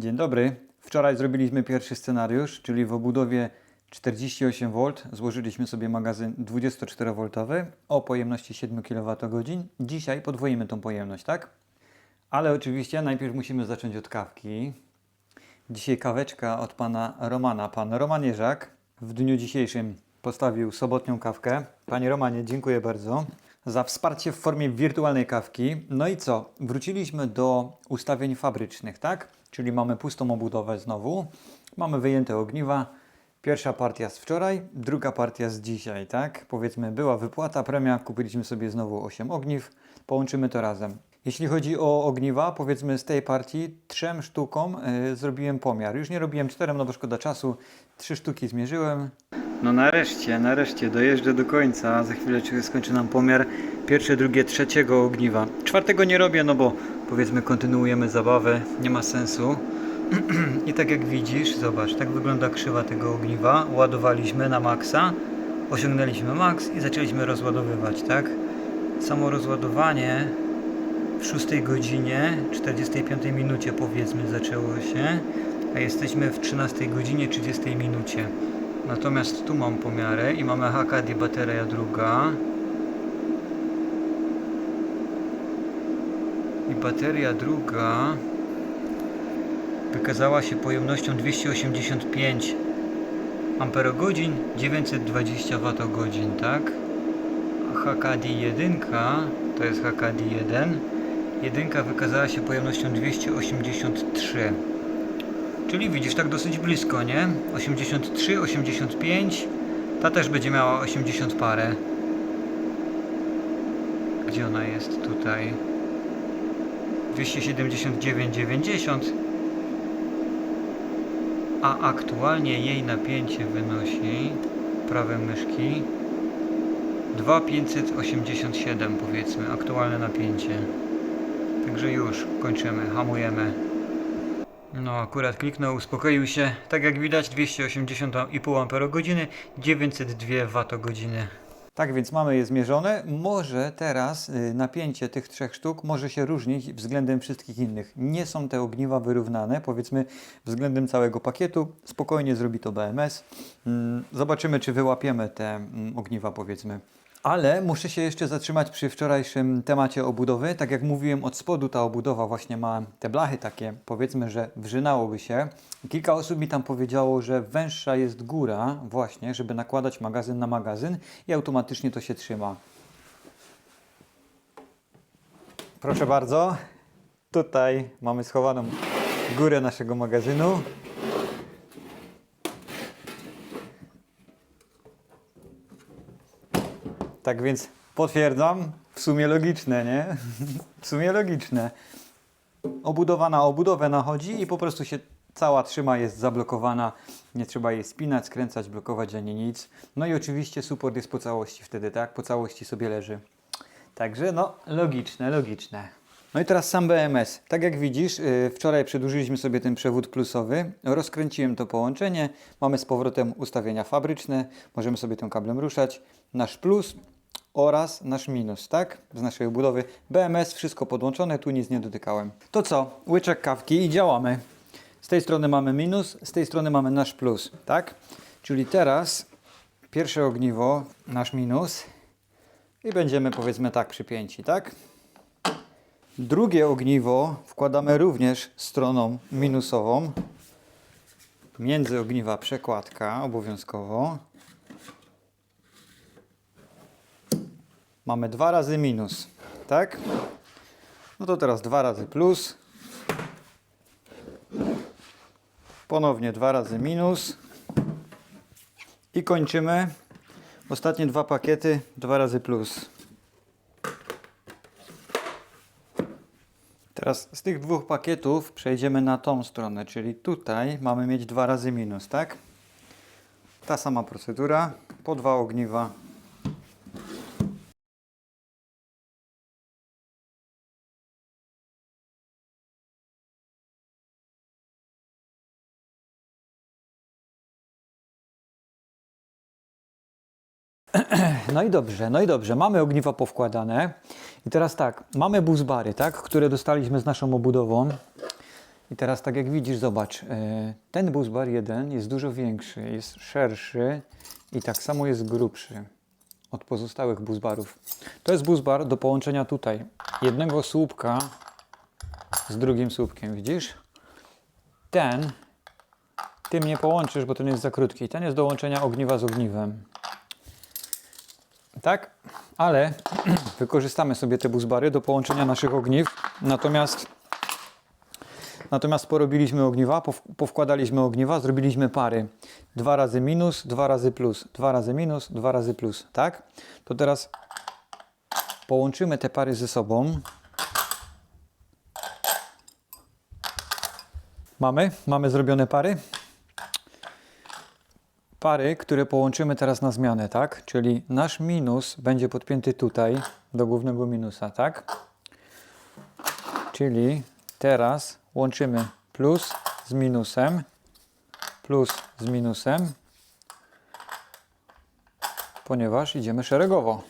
Dzień dobry. Wczoraj zrobiliśmy pierwszy scenariusz, czyli w obudowie 48V złożyliśmy sobie magazyn 24V o pojemności 7 kWh. Dzisiaj podwoimy tą pojemność, tak? Ale oczywiście najpierw musimy zacząć od kawki. Dzisiaj kaweczka od pana Romana. Pan Roman Jerzak w dniu dzisiejszym postawił sobotnią kawkę. Panie Romanie, dziękuję bardzo za wsparcie w formie wirtualnej kawki. No i co? Wróciliśmy do ustawień fabrycznych, tak? Czyli mamy pustą obudowę znowu. Mamy wyjęte ogniwa. Pierwsza partia z wczoraj, druga partia z dzisiaj, tak? Powiedzmy, była wypłata, premia, kupiliśmy sobie znowu 8 ogniw, połączymy to razem. Jeśli chodzi o ogniwa, powiedzmy z tej partii, trzem sztukom y, zrobiłem pomiar. Już nie robiłem czterem, no bo szkoda czasu. Trzy sztuki zmierzyłem. No nareszcie, nareszcie dojeżdżę do końca. Za chwilę skończy nam pomiar pierwsze, drugie, trzeciego ogniwa. Czwartego nie robię, no bo powiedzmy kontynuujemy zabawę, nie ma sensu. I tak jak widzisz, zobacz, tak wygląda krzywa tego ogniwa. Ładowaliśmy na maksa, osiągnęliśmy maks i zaczęliśmy rozładowywać, tak? Samo rozładowanie w 6 godzinie 45 minucie powiedzmy zaczęło się, a jesteśmy w 13 godzinie 30 minucie. Natomiast tu mam pomiary i mamy HKD bateria druga. I bateria druga wykazała się pojemnością 285 amperogodzin, 920 watogodzin, tak? HKD 1 to jest HKD 1. Jedynka wykazała się pojemnością 283. Czyli widzisz, tak dosyć blisko, nie? 83, 85. Ta też będzie miała 80 parę. Gdzie ona jest? Tutaj. 279, 90. A aktualnie jej napięcie wynosi prawem myszki 2587 powiedzmy, aktualne napięcie. Także już kończymy, hamujemy. No akurat kliknął, uspokoił się. Tak jak widać 280,5 Ah, 902 Wh. Tak więc mamy je zmierzone. Może teraz y, napięcie tych trzech sztuk może się różnić względem wszystkich innych. Nie są te ogniwa wyrównane, powiedzmy względem całego pakietu. Spokojnie zrobi to BMS. Mm, Zobaczymy, czy wyłapiemy te mm, ogniwa, powiedzmy. Ale muszę się jeszcze zatrzymać przy wczorajszym temacie obudowy. Tak jak mówiłem, od spodu ta obudowa właśnie ma te blachy takie, powiedzmy, że wrzynałoby się. Kilka osób mi tam powiedziało, że węższa jest góra właśnie, żeby nakładać magazyn na magazyn i automatycznie to się trzyma. Proszę bardzo, tutaj mamy schowaną górę naszego magazynu. Tak więc potwierdzam, w sumie logiczne, nie? W sumie logiczne. Obudowa na obudowę nachodzi i po prostu się cała trzyma, jest zablokowana. Nie trzeba jej spinać, skręcać, blokować ani nic. No i oczywiście support jest po całości wtedy, tak? Po całości sobie leży. Także no, logiczne, logiczne. No i teraz sam BMS. Tak jak widzisz, yy, wczoraj przedłużyliśmy sobie ten przewód plusowy. Rozkręciłem to połączenie. Mamy z powrotem ustawienia fabryczne. Możemy sobie tym kablem ruszać. Nasz plus oraz nasz minus, tak? Z naszej obudowy. BMS, wszystko podłączone, tu nic nie dotykałem. To co? Łyczek kawki i działamy. Z tej strony mamy minus, z tej strony mamy nasz plus, tak? Czyli teraz pierwsze ogniwo, nasz minus i będziemy powiedzmy tak przypięci, tak? Drugie ogniwo wkładamy również stroną minusową. Między ogniwa przekładka obowiązkowo. Mamy dwa razy minus, tak? No to teraz dwa razy plus. Ponownie dwa razy minus. I kończymy. Ostatnie dwa pakiety, dwa razy plus. Teraz z tych dwóch pakietów przejdziemy na tą stronę, czyli tutaj mamy mieć dwa razy minus, tak? Ta sama procedura, po dwa ogniwa. No i dobrze, no i dobrze. Mamy ogniwa powkładane. I teraz tak, mamy buzbary, tak, które dostaliśmy z naszą obudową. I teraz tak jak widzisz, zobacz, e, ten bus bar 1 jest dużo większy, jest szerszy i tak samo jest grubszy od pozostałych bus barów. To jest bus bar do połączenia tutaj jednego słupka z drugim słupkiem, widzisz? Ten tym nie połączysz, bo ten jest za krótki. Ten jest do łączenia ogniwa z ogniwem. Tak, ale wykorzystamy sobie te buzbary do połączenia naszych ogniw. Natomiast, natomiast porobiliśmy ogniwa, pow- powkładaliśmy ogniwa, zrobiliśmy pary. Dwa razy minus, dwa razy plus, dwa razy minus, dwa razy plus. Tak? To teraz połączymy te pary ze sobą. Mamy? Mamy zrobione pary? Pary, które połączymy teraz na zmianę, tak? Czyli nasz minus będzie podpięty tutaj do głównego minusa, tak? Czyli teraz łączymy plus z minusem, plus z minusem, ponieważ idziemy szeregowo.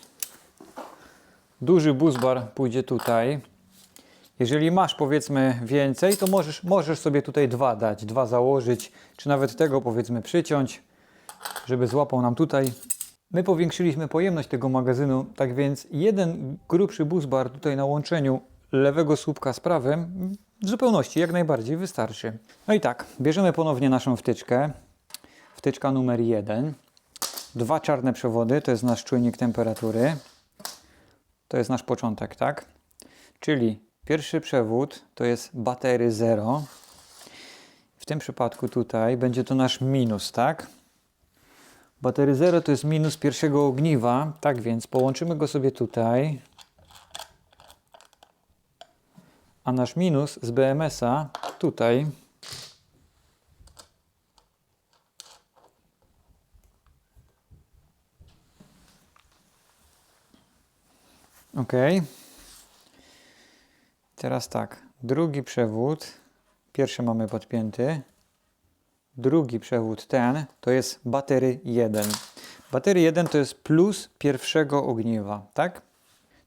Duży buzbar pójdzie tutaj. Jeżeli masz powiedzmy więcej, to możesz, możesz sobie tutaj dwa dać, dwa założyć, czy nawet tego powiedzmy przyciąć żeby złapał nam tutaj. My powiększyliśmy pojemność tego magazynu, tak więc jeden grubszy buzbar tutaj na łączeniu lewego słupka z prawym w zupełności jak najbardziej wystarczy. No i tak, bierzemy ponownie naszą wtyczkę. Wtyczka numer jeden. Dwa czarne przewody, to jest nasz czujnik temperatury. To jest nasz początek, tak? Czyli pierwszy przewód to jest batery 0. W tym przypadku tutaj będzie to nasz minus, tak? Batery 0 to jest minus pierwszego ogniwa, tak więc połączymy go sobie tutaj. A nasz minus z BMS-a tutaj. Ok. Teraz tak, drugi przewód. Pierwszy mamy podpięty. Drugi przewód ten to jest batery 1. Batery 1 to jest plus pierwszego ogniwa, tak?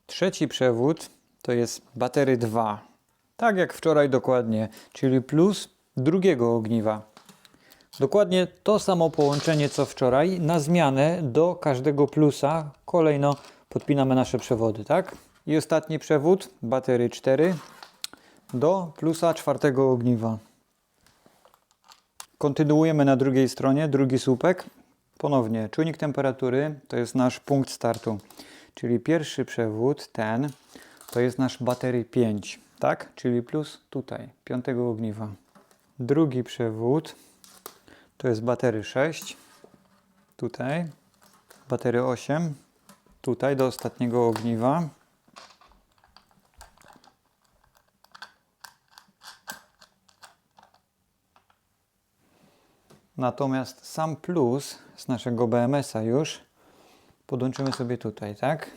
Trzeci przewód to jest batery 2. Tak jak wczoraj dokładnie, czyli plus drugiego ogniwa. Dokładnie to samo połączenie co wczoraj, na zmianę do każdego plusa kolejno podpinamy nasze przewody, tak? I ostatni przewód, batery 4 do plusa czwartego ogniwa. Kontynuujemy na drugiej stronie, drugi słupek. Ponownie czujnik temperatury to jest nasz punkt startu. Czyli pierwszy przewód, ten, to jest nasz batery 5, tak? Czyli plus tutaj, piątego ogniwa. Drugi przewód to jest batery 6, tutaj. Batery 8, tutaj do ostatniego ogniwa. Natomiast sam plus z naszego BMS-a już podłączymy sobie tutaj, tak?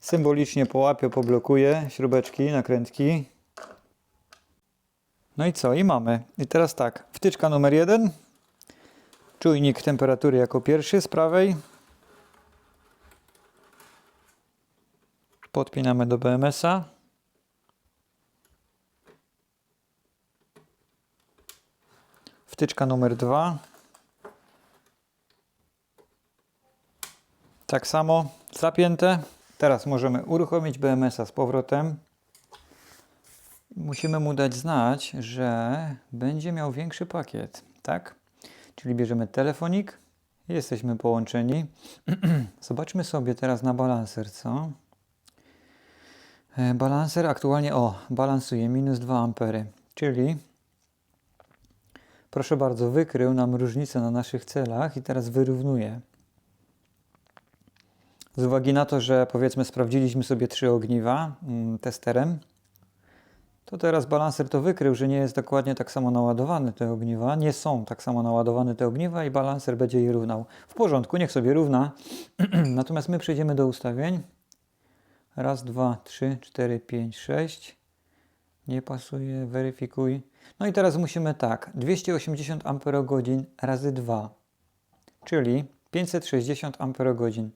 Symbolicznie połapię, poblokuję śrubeczki, nakrętki. No i co? I mamy. I teraz tak, wtyczka numer jeden Czujnik temperatury jako pierwszy z prawej. Podpinamy do BMS-a. Wtyczka numer dwa. Tak samo zapięte. Teraz możemy uruchomić BMS-a z powrotem. Musimy mu dać znać, że będzie miał większy pakiet, tak? Czyli bierzemy telefonik, jesteśmy połączeni. Zobaczmy sobie teraz na balanser, co? E, Balanser aktualnie, o, balansuje minus 2 ampery, czyli proszę bardzo, wykrył nam różnicę na naszych celach i teraz wyrównuje. Z uwagi na to, że powiedzmy sprawdziliśmy sobie trzy ogniwa mm, testerem, to teraz balanser to wykrył, że nie jest dokładnie tak samo naładowane te ogniwa, nie są tak samo naładowane te ogniwa i balanser będzie je równał. W porządku, niech sobie równa. Natomiast my przejdziemy do ustawień. Raz, dwa, trzy, cztery, pięć, sześć. Nie pasuje, weryfikuj. No i teraz musimy tak, 280 Ah razy 2, czyli 560 Ah.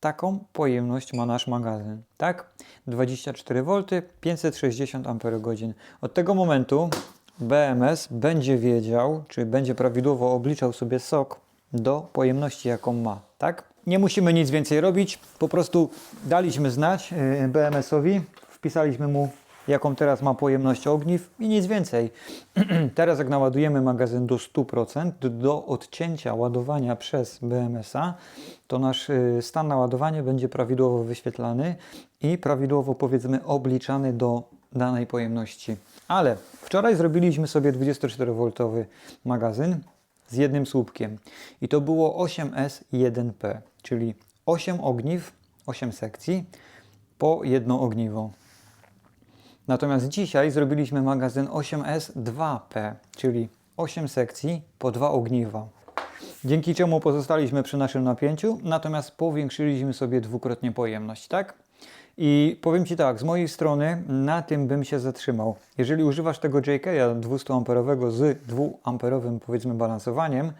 Taką pojemność ma nasz magazyn, tak? 24V, 560 Ah. Od tego momentu BMS będzie wiedział, czy będzie prawidłowo obliczał sobie sok do pojemności, jaką ma, tak? Nie musimy nic więcej robić, po prostu daliśmy znać yy, BMS-owi, wpisaliśmy mu, jaką teraz ma pojemność ogniw i nic więcej. teraz jak naładujemy magazyn do 100%, do odcięcia ładowania przez BMS-a, to nasz y, stan naładowania będzie prawidłowo wyświetlany i prawidłowo powiedzmy obliczany do danej pojemności. Ale wczoraj zrobiliśmy sobie 24V magazyn z jednym słupkiem i to było 8S1P, czyli 8 ogniw, 8 sekcji po jedno ogniwo. Natomiast dzisiaj zrobiliśmy magazyn 8S2P, czyli 8 sekcji po dwa ogniwa. Dzięki czemu pozostaliśmy przy naszym napięciu, natomiast powiększyliśmy sobie dwukrotnie pojemność, tak? I powiem Ci tak, z mojej strony na tym bym się zatrzymał. Jeżeli używasz tego JK 200 amperowego z 2 amperowym powiedzmy balansowaniem,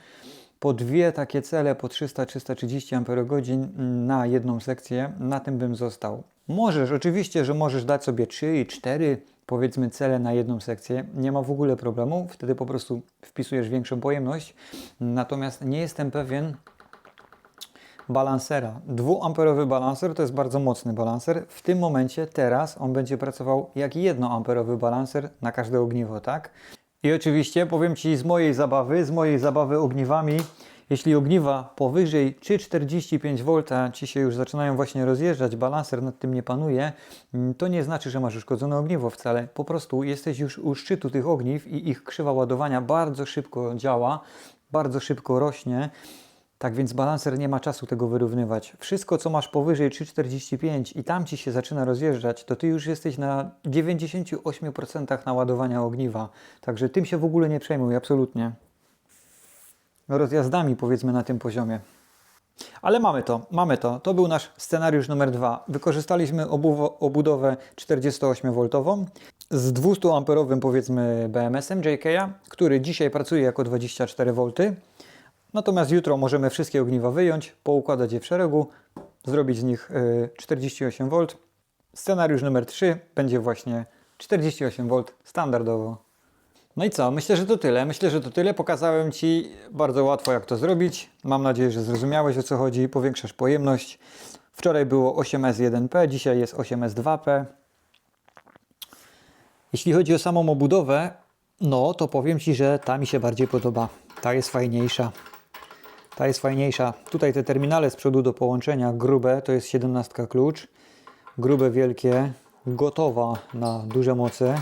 po dwie takie cele po 300-330 Ah na jedną sekcję, na tym bym został. Możesz, oczywiście, że możesz dać sobie 3 i 4 powiedzmy cele na jedną sekcję, nie ma w ogóle problemu, wtedy po prostu wpisujesz większą pojemność. Natomiast nie jestem pewien balansera. Dwuamperowy balanser to jest bardzo mocny balanser. W tym momencie, teraz on będzie pracował jak jednoamperowy balanser na każde ogniwo, tak? I oczywiście powiem Ci z mojej zabawy, z mojej zabawy ogniwami, jeśli ogniwa powyżej 3,45V Ci się już zaczynają właśnie rozjeżdżać, balanser nad tym nie panuje, mm, to nie znaczy, że masz uszkodzone ogniwo wcale. Po prostu jesteś już u szczytu tych ogniw i ich krzywa ładowania bardzo szybko działa, bardzo szybko rośnie. Tak więc balanser nie ma czasu tego wyrównywać. Wszystko, co masz powyżej 3,45 i tam Ci się zaczyna rozjeżdżać, to Ty już jesteś na 98% naładowania ogniwa. Także tym się w ogóle nie przejmuj, absolutnie. Rozjazdami powiedzmy na tym poziomie. Ale mamy to, mamy to. To był nasz scenariusz numer dwa. Wykorzystaliśmy obudowę 48V z 200 amperowym powiedzmy BMS-em JK, który dzisiaj pracuje jako 24V. Natomiast jutro możemy wszystkie ogniwa wyjąć, poukładać je w szeregu, zrobić z nich y, 48V. Scenariusz numer 3 będzie właśnie 48V standardowo. No i co? Myślę, że to tyle. Myślę, że to tyle. Pokazałem Ci bardzo łatwo, jak to zrobić. Mam nadzieję, że zrozumiałeś o co chodzi. Powiększasz pojemność. Wczoraj było 8S1P, dzisiaj jest 8S2P. Jeśli chodzi o samą obudowę, no to powiem Ci, że ta mi się bardziej podoba. Ta jest fajniejsza. Ta jest fajniejsza. Tutaj te terminale z przodu do połączenia, grube, to jest 17 klucz. Grube, wielkie, gotowa na duże moce.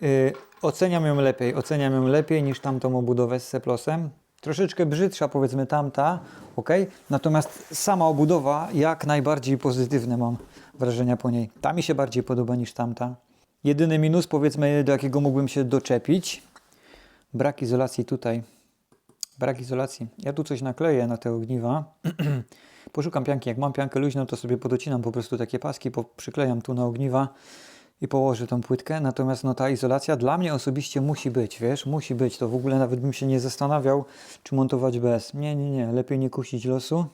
Yy, oceniam ją lepiej, oceniam ją lepiej niż tamtą obudowę z Seplosem. Troszeczkę brzydsza powiedzmy tamta, ok? Natomiast sama obudowa jak najbardziej pozytywne mam wrażenia po niej. Ta mi się bardziej podoba niż tamta. Jedyny minus powiedzmy do jakiego mógłbym się doczepić. Brak izolacji tutaj. Brak izolacji. Ja tu coś nakleję na te ogniwa. Poszukam pianki. Jak mam piankę luźną, to sobie podocinam po prostu takie paski, przyklejam tu na ogniwa i położę tą płytkę. Natomiast no, ta izolacja dla mnie osobiście musi być, wiesz, musi być. To w ogóle nawet bym się nie zastanawiał, czy montować bez. Nie, nie, nie. Lepiej nie kusić losu.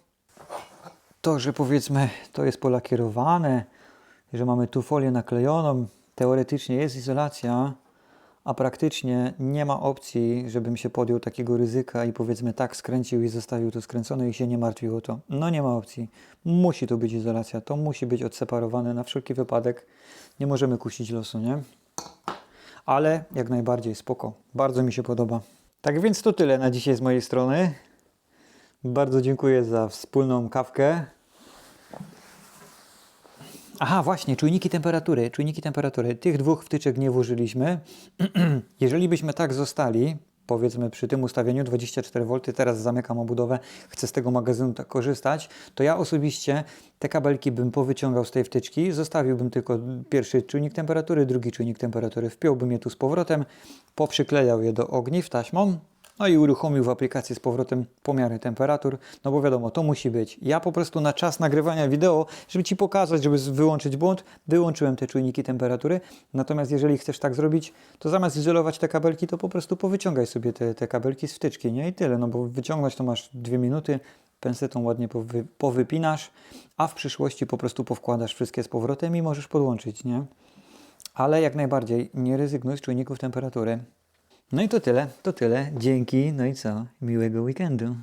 To, że powiedzmy to jest polakierowane, że mamy tu folię naklejoną, teoretycznie jest izolacja, a praktycznie nie ma opcji, żebym się podjął takiego ryzyka i powiedzmy tak skręcił i zostawił to skręcone i się nie martwił o to. No nie ma opcji. Musi tu być izolacja, to musi być odseparowane na wszelki wypadek. Nie możemy kusić losu, nie? Ale jak najbardziej spoko. Bardzo mi się podoba. Tak więc to tyle na dzisiaj z mojej strony. Bardzo dziękuję za wspólną kawkę. Aha, właśnie, czujniki temperatury. Czujniki temperatury. Tych dwóch wtyczek nie włożyliśmy. Jeżeli byśmy tak zostali, powiedzmy przy tym ustawieniu 24V, teraz zamykam obudowę, chcę z tego magazynu tak korzystać, to ja osobiście te kabelki bym powyciągał z tej wtyczki, zostawiłbym tylko pierwszy czujnik temperatury, drugi czujnik temperatury, wpiąłbym je tu z powrotem, poprzyklejał je do ogniw taśmą No i uruchomił w aplikacji z powrotem pomiary temperatur, no bo wiadomo, to musi być. Ja po prostu na czas nagrywania wideo, żeby Ci pokazać, żeby wyłączyć błąd, wyłączyłem te czujniki temperatury. Natomiast jeżeli chcesz tak zrobić, to zamiast izolować te kabelki, to po prostu powyciągaj sobie te, te kabelki z wtyczki, nie? I tyle, no bo wyciągnąć to masz dwie minuty, pensetą ładnie powy, powypinasz, a w przyszłości po prostu powkładasz wszystkie z powrotem i możesz podłączyć, nie? Ale jak najbardziej nie rezygnuj z czujników temperatury. No i to tyle, to tyle. Dzięki, no i co? Miłego weekendu.